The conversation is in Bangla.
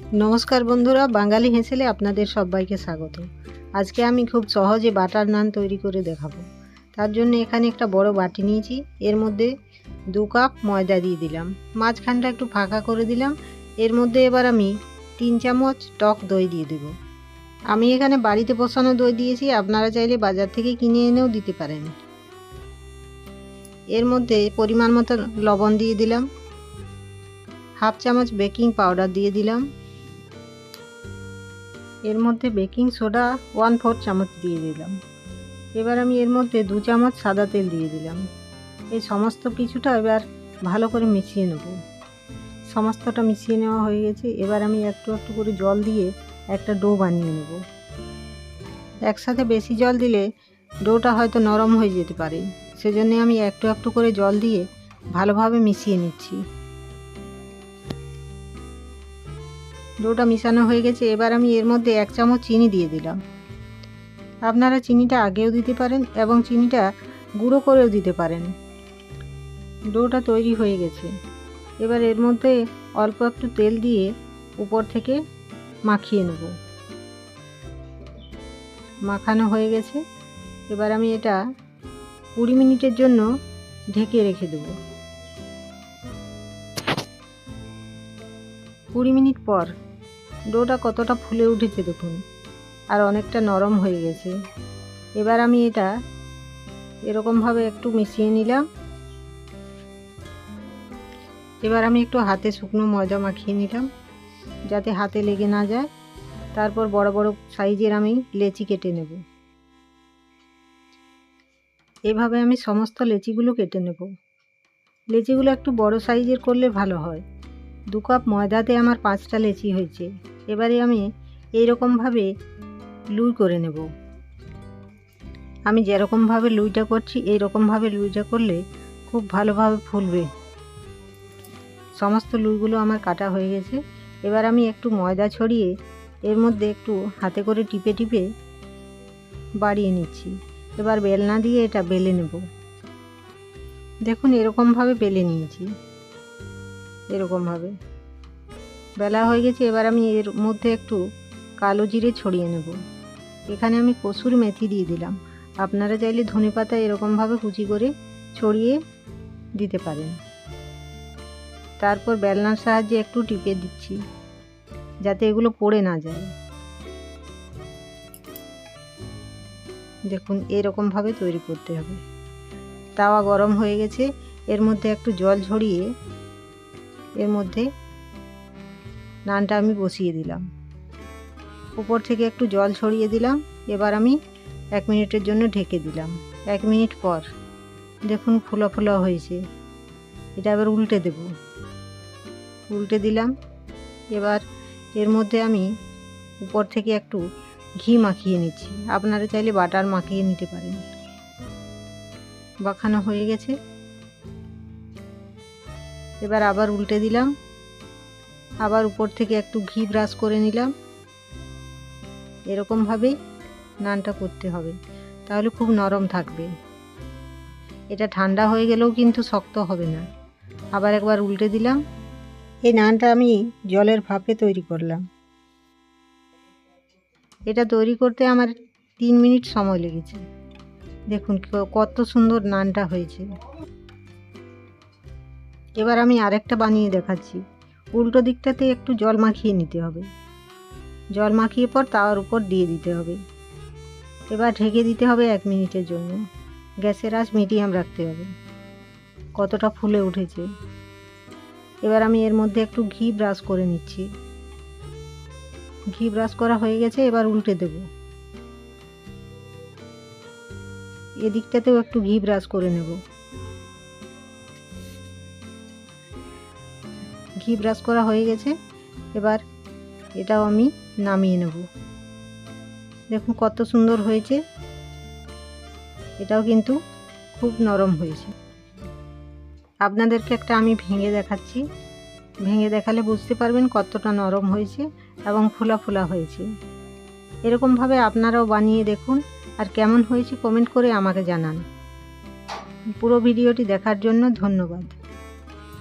নমস্কার বন্ধুরা, বাঙালি হেসেলে আপনাদের সবাইকে স্বাগত। আজকে আমি খুব সহজে বাটার নান তৈরি করে দেখাবো। তার জন্য এখানে একটা বড় বাটি নিয়েছি। এর মধ্যে দু কাপ ময়দা দিয়ে দিলাম। মাঝখানটা একটু ফাঁকা করে দিলাম। এর মধ্যে এবার আমি তিন চামচ টক দই দিয়ে দেব। আমি এখানে বাড়িতে বসানো দই দিয়েছি। আপনারা চাইলে বাজার থেকে কিনে এনেও দিতে পারেন। এর মধ্যে পরিমাণ মতো লবণ দিয়ে দিলাম। হাফ চামচ বেকিং পাউডার দিয়ে দিলাম। এর মধ্যে বেকিং সোডা ওয়ান ফোর চামচ দিয়ে দিলাম। এবার আমি এর মধ্যে দু চামচ সাদা তেল দিয়ে দিলাম। এই সমস্ত কিছুটা এবার ভালো করে মিশিয়ে নেব। সমস্তটা মিশিয়ে নেওয়া হয়ে গেছে। এবার আমি একটু একটু করে জল দিয়ে একটা ডো বানিয়ে নেব। একসাথে বেশি জল দিলে ডোটা হয়তো নরম হয়ে যেতে পারে। সেজন্য আমি একটু একটু করে জল দিয়ে ভালোভাবে মিশিয়ে নিচ্ছি। ডোটা মিশানো হয়ে গেছে, এবার আমি এর মধ্যে এক চামচ চিনি দিয়ে দিলাম। আপনারা চিনিটা আগেও দিতে পারেন এবং চিনিটা গুঁড়ো করেও দিতে পারেন। ডোটা তৈরি হয়ে গেছে। এবার এর মধ্যে অল্প একটু তেল দিয়ে উপর থেকে মাখিয়ে নেব। মাখানো হয়ে গেছে। এবার আমি এটা কুড়ি মিনিটের জন্য ঢেকে রেখে দেবো। কুড়ি মিনিট পর ডোটা কতটা ফুলে উঠেছে দেখুন। আর অনেকটা নরম হয়ে গেছে। এবার আমি এটা এরকমভাবে একটু মিশিয়ে নিলাম। এবার আমি একটু হাতে শুকনো ময়দা মাখিয়ে নিলাম, যাতে হাতে লেগে না যায়। তারপর বড় বড় সাইজের আমি লেচি কেটে নেব। এভাবে আমি সমস্ত লেচিগুলো কেটে নেব। লেচিগুলো একটু বড় সাইজের করলে ভালো হয়। দু কাপ ময়দাতে আমার পাঁচটা লেচি হয়েছে। এবারে আমি এইরকমভাবে লুই করে নেব। আমি যেরকমভাবে লুইটা করছি এই রকমভাবে লুইটা করলে খুব ভালোভাবে ফুলবে। সমস্ত লুইগুলো আমার কাটা হয়ে গেছে। এবার আমি একটু ময়দা ছড়িয়ে এর মধ্যে একটু হাতে করে টিপে টিপে বাড়িয়ে নিচ্ছি। এবার বেলনা দিয়ে এটা বেলে নেব। দেখুন, এরকমভাবে বেলে নিয়েছি। এরকমভাবে বেলা হয়ে গেছে, এবার আমি এর মধ্যে একটু কালো জিরে ছড়িয়ে নেব। এখানে আমি কসুর মেথি দিয়ে দিলাম। আপনারা চাইলে ধনে পাতা এরকমভাবে কুচি করে ছড়িয়ে দিতে পারেন। তারপর বেলনার সাহায্যে একটু টিপে দিচ্ছি, যাতে এগুলো পড়ে না যায়। দেখুন, এরকমভাবে তৈরি করতে হবে। তাওয়া গরম হয়ে গেছে, এর মধ্যে একটু জল ঝরিয়ে এর মধ্যে নানটা আমি বসিয়ে দিলাম। উপর থেকে একটু জল ছড়িয়ে দিলাম, এবার আমি এক মিনিটের জন্য ঢেকে দিলাম। এক মিনিট পর দেখুন ফুলো ফুলো হয়েছে। এটা এবার উল্টে দেব। উল্টে দিলাম। এবার এর মধ্যে আমি উপর থেকে একটু ঘি মাখিয়ে নিচ্ছি। আপনারা চাইলে বাটার মাখিয়ে নিতে পারেন। মাখানো হয়ে গেছে। এবার আবার উল্টে দিলাম। আবার উপর থেকে একটু ঘি ব্রাশ করে নিলাম। এরকমভাবেই নানটা করতে হবে। তাহলে খুব নরম থাকবে। এটা ঠান্ডা হয়ে গেলেও কিন্তু শক্ত হবে না। আবার একবার উল্টে দিলাম। এই নানটা আমি জলের ভাপে তৈরি করলাম। এটা তৈরি করতে আমার তিন মিনিট সময় লেগেছে। দেখুন কত সুন্দর নানটা হয়েছে। এবার আমি আরেকটা বানিয়ে দেখাচ্ছি। উল্টো দিকটাতে একটু জল মাখিয়ে নিতে হবে। জল মাখিয়ে পর তাওয়ার উপর দিয়ে দিতে হবে। এবার ঢেকে দিতে হবে এক মিনিটের জন্য। গ্যাসের আঁচ মিডিয়াম রাখতে হবে। কতটা ফুলে উঠেছে। এবার আমি এর মধ্যে একটু ঘি ব্রাশ করে নিচ্ছি। ঘি ব্রাশ করা হয়ে গেছে, এবার উল্টে দেব। এদিকটাতেও একটু ঘি ব্রাশ করে নেব। ঘি ব্রাশ করা হয়ে গেছে। এবার এটাও আমি নামিয়ে নেব। দেখুন কত সুন্দর হয়েছে। এটাও কিন্তু খুব নরম হয়েছে। আপনাদেরকে একটা আমি ভেঙে দেখাচ্ছি। ভেঙে দেখালে বুঝতে পারবেন কতটা নরম হয়েছে এবং ফোলা ফোলা হয়েছে। এরকমভাবে আপনারাও বানিয়ে দেখুন আর কেমন হয়েছে কমেন্ট করে আমাকে জানান। পুরো ভিডিওটি দেখার জন্য ধন্যবাদ।